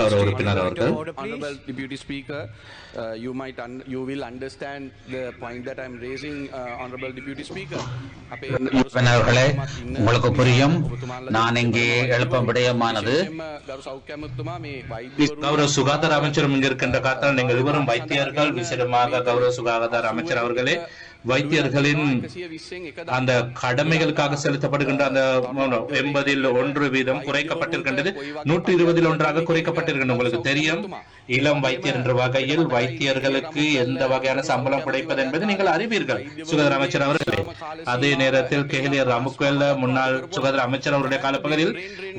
கௌரவ உறுப்பினர் அவர்கள். Deputy speaker you might you will understand the point that I am raising honourable deputy speaker அவர்களே உங்களுக்கு புரியும். நான் இங்கே எழுப்பும் விடயமானது கௌரவ சுகாதார அமைச்சரும் இங்கிருக்கின்ற காத்தால் நீங்கள் இருவரும் வைத்தியர்கள். விசேடமாக கௌரவ சுகாதார அமைச்சர் அவர்களே வைத்தியர்களின் அந்த கடமைகளுக்காக செலுத்தப்படுகின்ற அந்த எண்பதில் ஒன்று வீதம் குறைக்கப்பட்டிருக்கின்றது. நூற்றி இருபதில் ஒன்றாக குறைக்கப்பட்டிருக்கின்றது. உங்களுக்கு தெரியும் இளம் வைத்தியர் என்ற வகையில் வைத்தியர்களுக்கு எந்த வகையான சம்பளம் கிடைப்பது என்பது நீங்கள் அறிவீர்கள். சுகாதார அமைச்சர் அவர்களே அதே நேரத்தில் கேலியர் ராமுக்குவெல்ல முன்னாள் சுகாதார அமைச்சர் அவருடைய காலப்பகுதியில்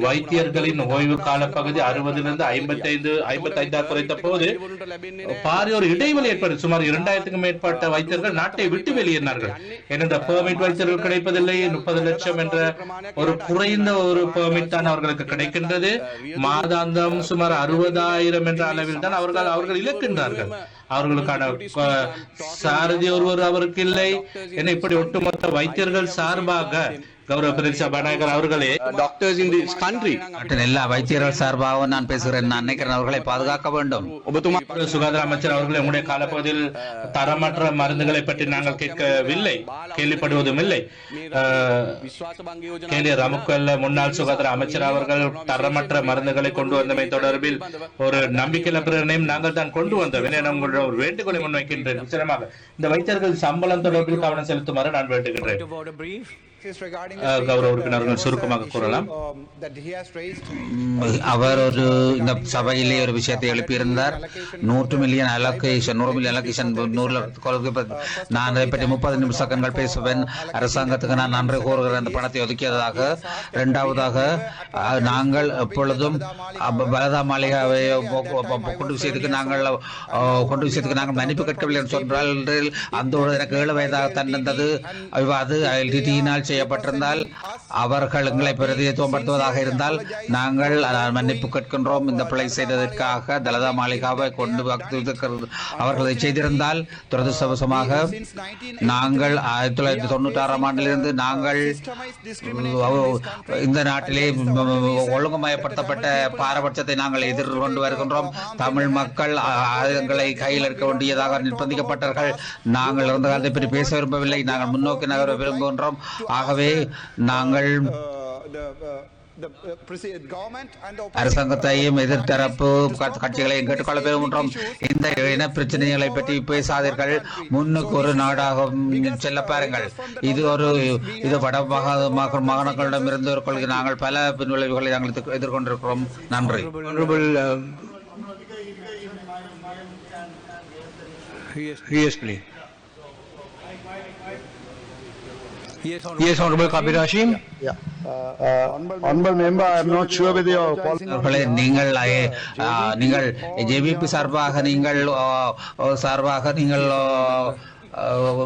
வைத்தியர்களின் ஓய்வு காலப்பகுதி அறுபதிலிருந்து ஐம்பத்தி ஐந்து ஐம்பத்தி ஐந்தா குறைத்த போது பாரியோர் ஒரு இடைவெளி ஏற்படும் சுமார் இரண்டாயிரத்துக்கும் மேற்பட்ட வைத்தியர்கள் நாட்டை விட்டு வெளியேறினார்கள். ஏனென்ற பெர்மிட் வைத்தியர்கள் கிடைப்பதில்லை. முப்பது லட்சம் என்ற ஒரு குறைந்த ஒரு பெர்மிட் தான் அவர்களுக்கு கிடைக்கின்றது. மாதாந்தம் சுமார் அறுபதாயிரம் என்ற அளவில் தான் அவர்கள் அவர்கள் இழக்கின்றார்கள். அவர்களுக்கான சாரதி ஒருவர் அவருக்கு இல்லை. என இப்படி ஒட்டுமொத்த வைத்தியர்கள் சார்பாக கௌரவ பாதுகாக்க வேண்டும். கேட்கவில்லை. கேள்விப்படுவதும் இல்லை. முன்னாள் சுகாதார அமைச்சர் அவர்கள் தரமற்ற மருந்துகளை கொண்டு வந்தமை தொடர்பில் ஒரு நம்பிக்கையில பிரகடனையும் நாங்கள் தான் கொண்டு வந்தோம். என உங்களுடைய ஒரு வேண்டுகோளை முன்வைக்கின்றேன். நிச்சயமாக இந்த வைத்தியர்கள் சம்பளம் தொடர்பில் கவனம் செலுத்துமாறு நான் வேண்டுகின்றேன். Uh, கௌரவ உறுப்பினர்கள் சுருக்கமாக கூறலாம். um, அவர் ஒரு இந்த சபையிலே ஒரு விஷயத்தை எழுப்பியிருந்தார் நூற்று மில்லியன் அலோகேஷன் நூறு மில்லியன் அலோகேஷன் நூறு நான் அதை பற்றி முப்பது நிமிஷங்கள் பேசுவேன் அரசாங்கத்துக்கு நான் நன்றி கூறுகிறேன் அந்த பணத்தை ஒதுக்கியதாக இரண்டாவதாக நாங்கள் எப்பொழுதும் பலதா மாளிகாவை கொண்டு விஷயத்துக்கு நாங்கள் கொண்டு விஷயத்துக்கு நாங்கள் மன்னிப்பு கேட்கவில்லை என்று சொன்னால் அந்த ஒரு எனக்கு ஏழு வயதாக தான் இருந்தது அது எல்டிடியினால் செய்யப்பட்டிருந்தால் அவர்கள் எங்களை பிரதிநிதித்துவப்படுத்துவதாக இருந்தால் நாங்கள் மன்னிப்பு கேட்கின்றோம். இந்த பிழை செய்ததற்காக தலதா மாளிகாவை கொண்டு வந்து அவர்கள் இதை செய்திருந்தால் துரதிருஷ்டவசமாக நாங்கள் ஆயிரத்தி தொள்ளாயிரத்தி தொண்ணூற்றி ஆறாம் ஆண்டிலிருந்து நாங்கள் இந்த நாட்டிலே ஒழுங்குமயப்படுத்தப்பட்ட பாரபட்சத்தை நாங்கள் எதிர்கொண்டு வருகின்றோம். தமிழ் மக்கள் ஆயுதங்களை கையில் இருக்க வேண்டியதாக நிர்பந்திக்கப்பட்டார்கள். நாங்கள் இருந்த காலத்தை பற்றி பேச விரும்பவில்லை. நாங்கள் முன்னோக்கி நகர விரும்புகின்றோம். ஆகவே நாங்கள் Uh, uh, uh. அரசாங்கத்தையும் எதிர்த்தரப்பு கட்சி- கட்சிகளையும் கேட்டுக்கொள்ள விரும்புகின்றோம் இந்த இன பிரச்சனைகளை பற்றி பேசாதீர்கள். முன்னுக்கு ஒரு நாடாக செல்ல பாருங்கள். இது ஒரு இது வட மகா- மக- மாகாணங்களிடமிருந்து ஒரு கொள்கை நாங்கள் பல பின்விளைவுகளை நாங்கள் எதிர்- எதிர்கொண்டிருக்கிறோம். நன்றி. Yes, please. Yes, Honorable. Yes, Honorable Kabir Hashim. Yeah. Uh, uh, Honorable member, I am not sure whether your policy. அவர்களே நீங்கள் அஹ், அஹ், நீங்கள் ஜேவிபி சார்பாக நீங்கள் அஹ், சார்பாக நீங்கள்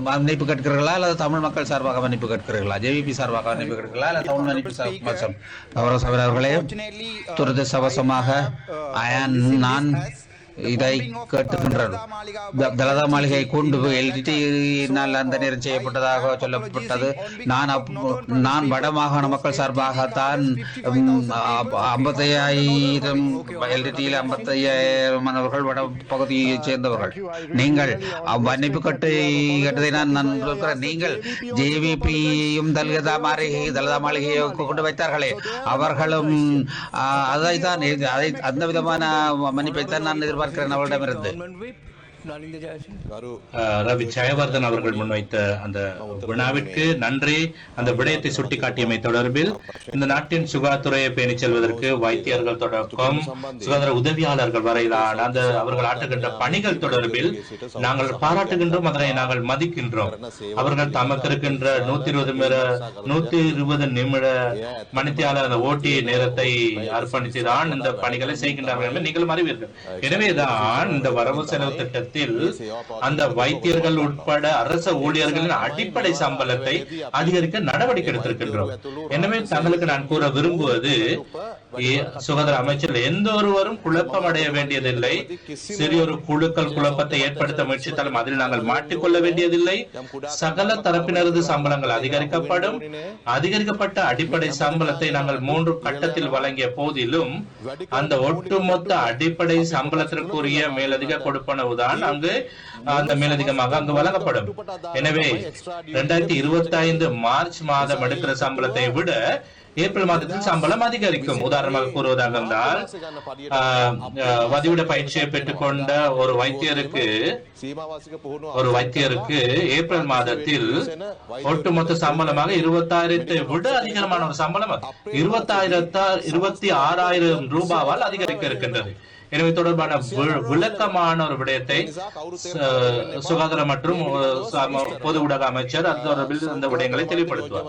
மன்னிப்பு கேட்கிறீர்களா அல்லது தமிழ் மக்கள் சார்பாக மன்னிப்பு கேட்கிறீர்களா ஜேவிபி சார்பாக மன்னிப்பு கேட்கிறீர்களா அல்லது தமிழ் மன்னிப்பு கௌரவ சபை அவர்களே Unfortunately, uh, துரதிருஷ்டவசமாக அயன் நான் இதை கேட்டுகின்றேன் தலதா மாளிகை கொண்டு எல்டிடியினால் அந்த நேரம் செய்யப்பட்டதாக சொல்லப்பட்டது. நான் நான் வட மாகாண மக்கள் சார்பாகத்தான் ஐம்பத்தையாயிரம் எல்டிடியில் ஐம்பத்தையாயிரம் மாணவர்கள் வட பகுதியைச் சேர்ந்தவர்கள். நீங்கள் மன்னிப்பு கட்டு கட்டதை நான் நான் சொல்கிறேன். நீங்கள் ஜேவிபியும் தலிதா மாளிகை தலதா மாளிகையை கொண்டு வைத்தார்களே. அவர்களும் அதை தான் அதை அந்த விதமான மன்னிப்பைத்தான் நான் எதிர்பார்க்கிறேன் அவர்களிடமிருந்து அவளிடமிருந்து ரவி ஜெயவர்தன் அவர்கள் முன்வைத்த அந்த வினாவிற்கு நன்றி. அந்த விடயத்தை சுட்டிக்காட்டியமை தொடர்பில் இந்த நாட்டின் சுகாதாரத்துறையை பேணிச் செல்வதற்கு வைத்தியர்கள் தொடக்கம் சுகாதார உதவியாளர்கள் வரையிலான அந்த அவர்கள் ஆற்றுகின்ற பணிகள் தொடர்பில் நாங்கள் பாராட்டுகின்றோம் அதனை நாங்கள் மதிக்கின்றோம். அவர்கள் தமக்கு இருக்கின்ற நூத்தி இருபது மிர நூத்தி இருபது நிமிட மணித்தியால அந்த ஓட்டி நேரத்தை அர்ப்பணித்துதான் இந்த பணிகளை செய்கின்றார்கள் என்று நீங்களும் அறிவீர்கள். எனவேதான் இந்த வரவு செலவு திட்டத்தில் மாதத்தில் அந்த வைத்தியர்கள் உட்பட அரச ஊழியர்களின் அடிப்படை சம்பளத்தை அதிகரிக்க நடவடிக்கை எடுத்திருக்கின்றோம். எனவே தங்களுக்கு நான் கூற விரும்புவது சுகாதார அமைச்சர் எந்த ஒருவரும் குழப்பம் அடைய வேண்டியதில்லை. சிறியொரு குழுக்கள் குழப்பத்தை ஏற்படுத்த முயற்சித்தாலும் அதில் நாங்கள் மாட்டிக்கொள்ள வேண்டியதில்லை. சகல தரப்பினரது சம்பளங்கள் அதிகரிக்கப்படும். அதிகரிக்கப்பட்ட அடிப்படை சம்பளத்தை நாங்கள் மூன்று கட்டத்தில் வழங்கிய போதிலும் அந்த ஒட்டுமொத்த அடிப்படை சம்பளத்திற்குரிய மேலதிக கொடுப்பனவுதான் அங்கு அந்த மேலதிகமாக அங்கு வழங்கப்படும். எனவே இரண்டாயிரத்தி இருபத்தி ஐந்து மார்ச் மாதம் எடுக்கிற சம்பளத்தை விட ஏப்ரல் மாதத்தில் சம்பளம் அதிகரிக்கும். உதாரணமாக கூறுவதாக இருந்தால் வதிவிட பயிற்சியை பெற்றுக்கொண்ட ஒரு வைத்தியருக்கு ஒரு வைத்தியருக்கு ஏப்ரல் மாதத்தில் ஒட்டுமொத்த சம்பளமாக இருபத்தாயிரத்தை விட அதிகமான ஒரு சம்பளம் இருபத்தாயிரத்தா இருபத்தி ஆறாயிரம் ரூபாவால் அதிகரிக்க இருக்கின்றது. எனவே தொடர்பான விளக்கமான ஒரு விடயத்தை சு- சுகாதார மற்றும் பொது ஊடக அமைச்சர் அது தொடர்பில் அந்த விடயங்களை தெளிவுபடுத்துவார்.